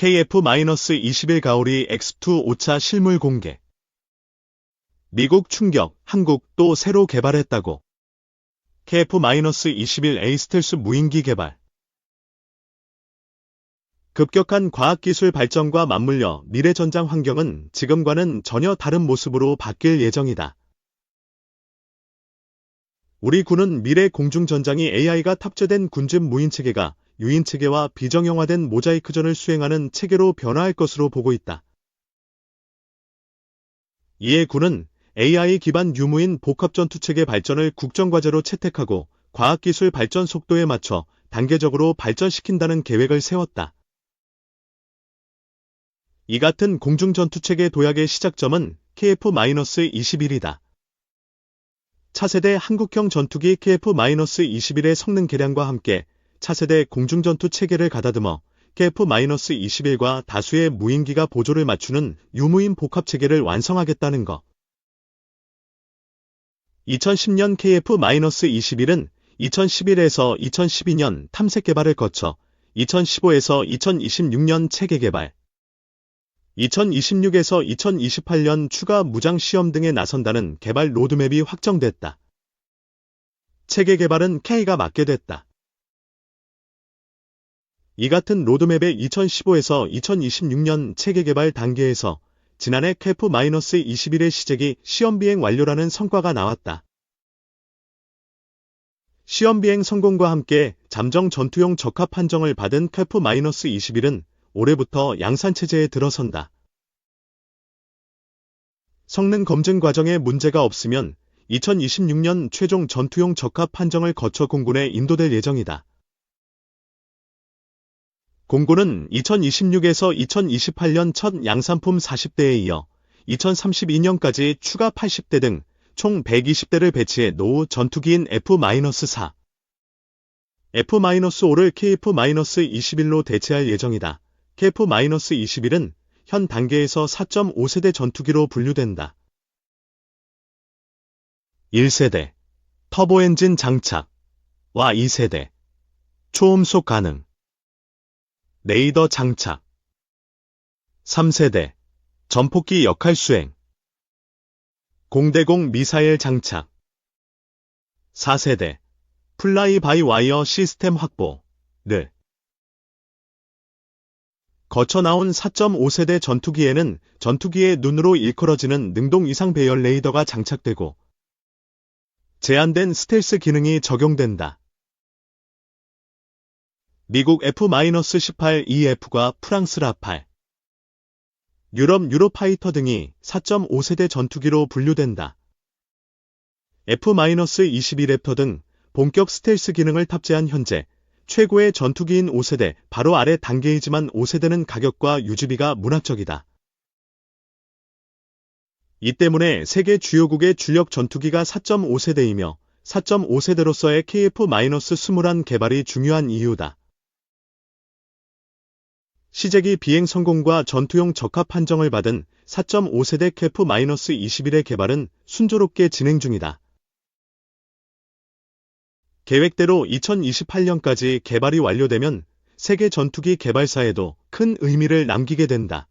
KF-21 가오리 X2 5차 실물 공개. 미국 충격, 한국 또 새로 개발했다고. KF-21A 스텔스 무인기 개발. 급격한 과학기술 발전과 맞물려 미래 전장 환경은 지금과는 전혀 다른 모습으로 바뀔 예정이다. 우리 군은 미래 공중전장이 AI가 탑재된 군집 무인체계가 유인 체계와 비정형화된 모자이크전을 수행하는 체계로 변화할 것으로 보고 있다. 이에 군은 AI 기반 유무인 복합전투체계 발전을 국정과제로 채택하고 과학기술 발전 속도에 맞춰 단계적으로 발전시킨다는 계획을 세웠다. 이 같은 공중전투체계 도약의 시작점은 KF-21이다. 차세대 한국형 전투기 KF-21의 성능 개량과 함께 차세대 공중전투 체계를 가다듬어 KF-21과 다수의 무인기가 보조를 맞추는 유무인 복합 체계를 완성하겠다는 것. 2010년 KF-21은 2011에서 2012년 탐색 개발을 거쳐 2015에서 2026년 체계 개발, 2026에서 2028년 추가 무장 시험 등에 나선다는 개발 로드맵이 확정됐다. 체계 개발은 K가 맡게 됐다. 이 같은 로드맵의 2015에서 2026년 체계 개발 단계에서 지난해 KF-21의 시제기 시험 비행 완료라는 성과가 나왔다. 시험 비행 성공과 함께 잠정 전투용 적합 판정을 받은 KF-21은 올해부터 양산체제에 들어선다. 성능 검증 과정에 문제가 없으면 2026년 최종 전투용 적합 판정을 거쳐 공군에 인도될 예정이다. 공군은 2026에서 2028년 첫 양산품 40대에 이어 2032년까지 추가 80대 등 총 120대를 배치해 노후 전투기인 F-4, F-5를 KF-21로 대체할 예정이다. KF-21은 현 단계에서 4.5세대 전투기로 분류된다. 1세대 터보 엔진 장착 와 2세대 초음속 가능 레이더 장착. 3세대. 전폭기 역할 수행. 공대공 미사일 장착. 4세대. 플라이 바이 와이어 시스템 확보를 거쳐 나온 4.5세대 전투기에는 전투기의 눈으로 일컬어지는 능동 이상 배열 레이더가 장착되고 제한된 스텔스 기능이 적용된다. 미국 F-18EF과 프랑스 라팔, 유럽 유로파이터 등이 4.5세대 전투기로 분류된다. F-21랩터 등 본격 스텔스 기능을 탑재한 현재 최고의 전투기인 5세대 바로 아래 단계이지만 5세대는 가격과 유지비가 문학적이다. 이 때문에 세계 주요국의 주력 전투기가 4.5세대이며 4.5세대로서의 KF-21 개발이 중요한 이유다. 시제기 비행 성공과 전투용 적합 판정을 받은 4.5세대 KF-21의 개발은 순조롭게 진행 중이다. 계획대로 2028년까지 개발이 완료되면 세계 전투기 개발사에도 큰 의미를 남기게 된다.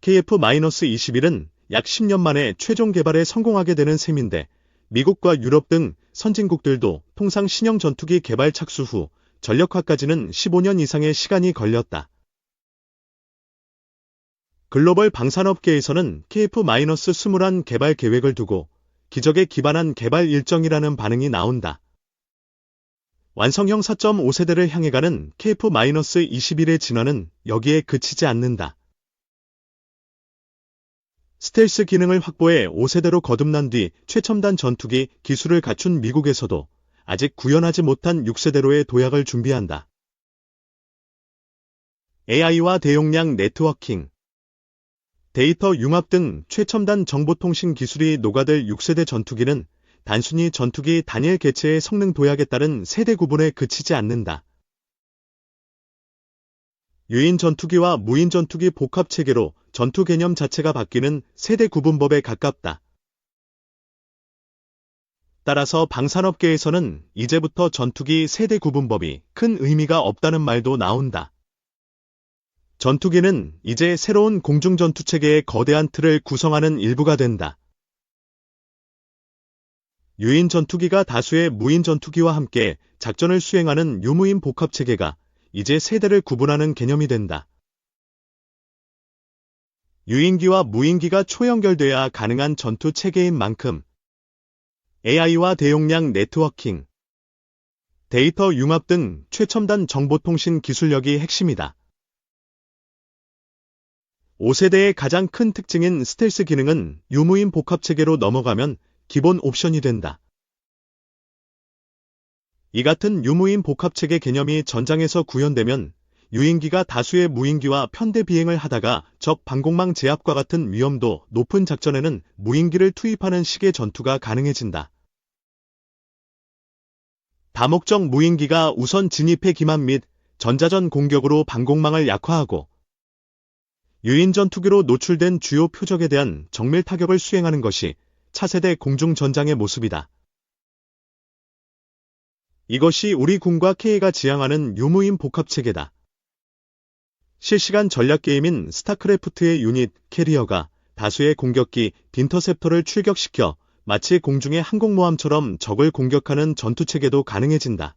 KF-21은 약 10년 만에 최종 개발에 성공하게 되는 셈인데 미국과 유럽 등 선진국들도 통상 신형 전투기 개발 착수 후 전력화까지는 15년 이상의 시간이 걸렸다. 글로벌 방산업계에서는 KF-21 개발 계획을 두고 기적에 기반한 개발 일정이라는 반응이 나온다. 완성형 4.5세대를 향해 가는 KF-21의 진화는 여기에 그치지 않는다. 스텔스 기능을 확보해 5세대로 거듭난 뒤 최첨단 전투기 기술을 갖춘 미국에서도 아직 구현하지 못한 6세대로의 도약을 준비한다. AI와 대용량 네트워킹, 데이터 융합 등 최첨단 정보통신 기술이 녹아들 6세대 전투기는 단순히 전투기 단일 개체의 성능 도약에 따른 세대 구분에 그치지 않는다. 유인 전투기와 무인 전투기 복합 체계로 전투 개념 자체가 바뀌는 세대 구분법에 가깝다. 따라서 방산업계에서는 이제부터 전투기 세대 구분법이 큰 의미가 없다는 말도 나온다. 전투기는 이제 새로운 공중전투 체계의 거대한 틀을 구성하는 일부가 된다. 유인 전투기가 다수의 무인 전투기와 함께 작전을 수행하는 유무인 복합 체계가 이제 세대를 구분하는 개념이 된다. 유인기와 무인기가 초연결돼야 가능한 전투 체계인 만큼 AI와 대용량 네트워킹, 데이터 융합 등 최첨단 정보통신 기술력이 핵심이다. 5세대의 가장 큰 특징인 스텔스 기능은 유무인 복합체계로 넘어가면 기본 옵션이 된다. 이 같은 유무인 복합체계 개념이 전장에서 구현되면 유인기가 다수의 무인기와 편대 비행을 하다가 적 방공망 제압과 같은 위험도 높은 작전에는 무인기를 투입하는 식의 전투가 가능해진다. 다목적 무인기가 우선 진입해 기만 및 전자전 공격으로 방공망을 약화하고 유인 전투기로 노출된 주요 표적에 대한 정밀 타격을 수행하는 것이 차세대 공중 전장의 모습이다. 이것이 우리 군과 K가 지향하는 유무인 복합체계다. 실시간 전략 게임인 스타크래프트의 유닛 캐리어가 다수의 공격기 딘터셉터를 출격시켜 마치 공중의 항공모함처럼 적을 공격하는 전투체계도 가능해진다.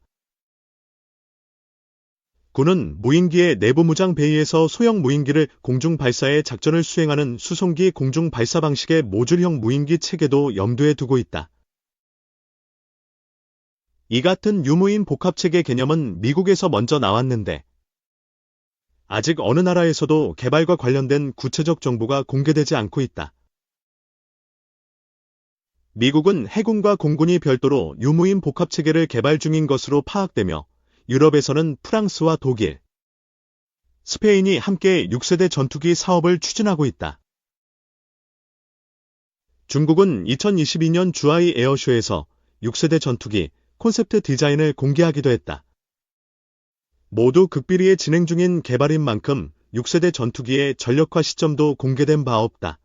군은 무인기의 내부 무장 베이에서 소형 무인기를 공중 발사해 작전을 수행하는 수송기 공중 발사 방식의 모듈형 무인기 체계도 염두에 두고 있다. 이 같은 유무인 복합체계 개념은 미국에서 먼저 나왔는데 아직 어느 나라에서도 개발과 관련된 구체적 정보가 공개되지 않고 있다. 미국은 해군과 공군이 별도로 유무인 복합체계를 개발 중인 것으로 파악되며 유럽에서는 프랑스와 독일, 스페인이 함께 6세대 전투기 사업을 추진하고 있다. 중국은 2022년 주하이 에어쇼에서 6세대 전투기 콘셉트 디자인을 공개하기도 했다. 모두 극비리에 진행 중인 개발인 만큼 6세대 전투기의 전력화 시점도 공개된 바 없다.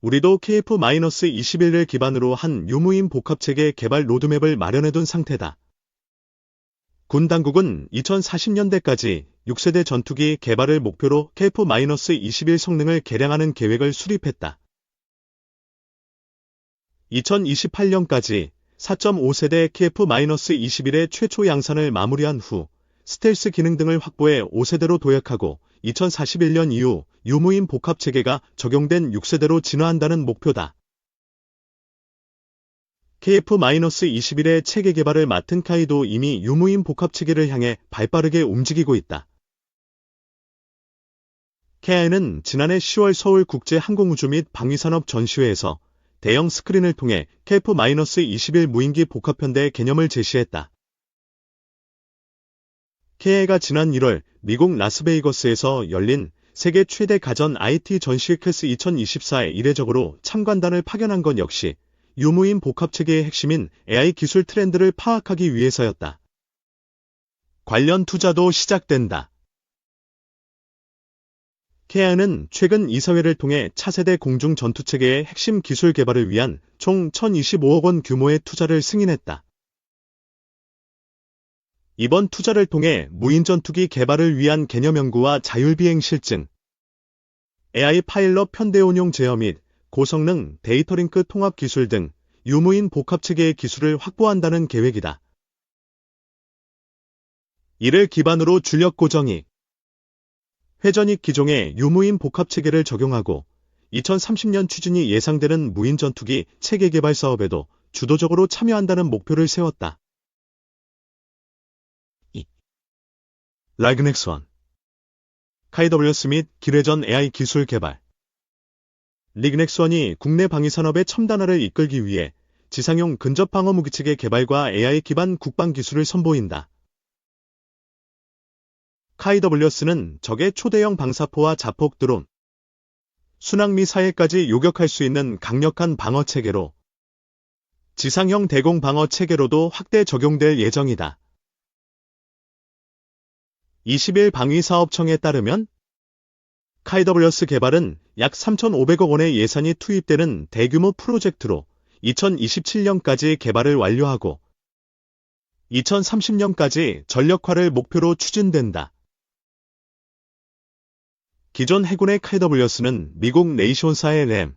우리도 KF-21을 기반으로 한 유무인 복합체계 개발 로드맵을 마련해둔 상태다. 군 당국은 2040년대까지 6세대 전투기 개발을 목표로 KF-21 성능을 개량하는 계획을 수립했다. 2028년까지 4.5세대 KF-21의 최초 양산을 마무리한 후 스텔스 기능 등을 확보해 5세대로 도약하고 2041년 이후 유무인 복합 체계가 적용된 6세대로 진화한다는 목표다. KF-21의 체계 개발을 맡은 카이도 이미 유무인 복합 체계를 향해 발빠르게 움직이고 있다. KI는 지난해 10월 서울 국제항공우주 및 방위산업 전시회에서 대형 스크린을 통해 KF-21 무인기 복합편대 개념을 제시했다. KI가 지난 1월 미국 라스베이거스에서 열린 세계 최대 가전 IT 전시 캐스 2024에 이례적으로 참관단을 파견한 것 역시 유무인 복합체계의 핵심인 AI 기술 트렌드를 파악하기 위해서였다. 관련 투자도 시작된다. 케아는 최근 이사회를 통해 차세대 공중 전투 체계의 핵심 기술 개발을 위한 총 1,025억 원 규모의 투자를 승인했다. 이번 투자를 통해 무인 전투기 개발을 위한 개념 연구와 자율비행 실증, AI 파일럿 편대운용 제어 및 고성능 데이터 링크 통합 기술 등 유무인 복합 체계의 기술을 확보한다는 계획이다. 이를 기반으로 출력 고정이 회전익 기종의 유무인 복합 체계를 적용하고 2030년 추진이 예상되는 무인 전투기 체계 개발 사업에도 주도적으로 참여한다는 목표를 세웠다. 라그넥스원 카이더블러스 및 기뢰전 AI 기술 개발 리그넥스원이 국내 방위산업의 첨단화를 이끌기 위해 지상용 근접 방어 무기체계 개발과 AI 기반 국방 기술을 선보인다. 카이더블러스는 적의 초대형 방사포와 자폭 드론, 순항 미사일까지 요격할 수 있는 강력한 방어 체계로 지상형 대공 방어 체계로도 확대 적용될 예정이다. 20일 방위사업청에 따르면 카이더블러스 개발은 약 3,500억 원의 예산이 투입되는 대규모 프로젝트로 2027년까지 개발을 완료하고 2030년까지 전력화를 목표로 추진된다. 기존 해군의 KWS는 미국 네이션사의 램,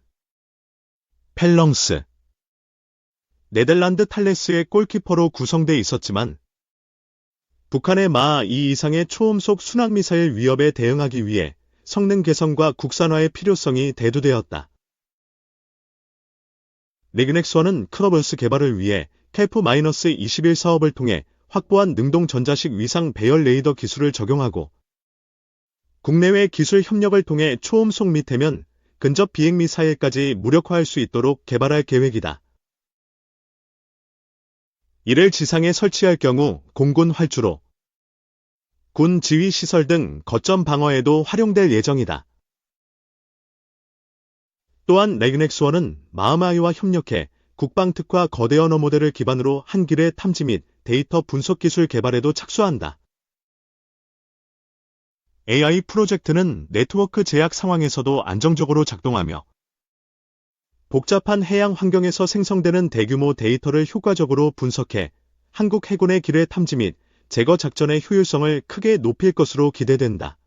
펠렁스, 네덜란드 탈레스의 골키퍼로 구성돼 있었지만 북한의 마 2 이상의 초음속 순항미사일 위협에 대응하기 위해 성능 개선과 국산화의 필요성이 대두되었다. 리그넥스원은 크로버스 개발을 위해 케프-21 사업을 통해 확보한 능동 전자식 위상 배열 레이더 기술을 적용하고 국내외 기술 협력을 통해 초음속 및 해면 근접 비행 미사일까지 무력화할 수 있도록 개발할 계획이다. 이를 지상에 설치할 경우 공군 활주로, 군 지휘 시설 등 거점 방어에도 활용될 예정이다. 또한 레그넥스원은 마하마이와 협력해 국방 특화 거대 언어 모델을 기반으로 한 길의 탐지 및 데이터 분석 기술 개발에도 착수한다. AI 프로젝트는 네트워크 제약 상황에서도 안정적으로 작동하며 복잡한 해양 환경에서 생성되는 대규모 데이터를 효과적으로 분석해 한국 해군의 기뢰 탐지 및 제거 작전의 효율성을 크게 높일 것으로 기대된다.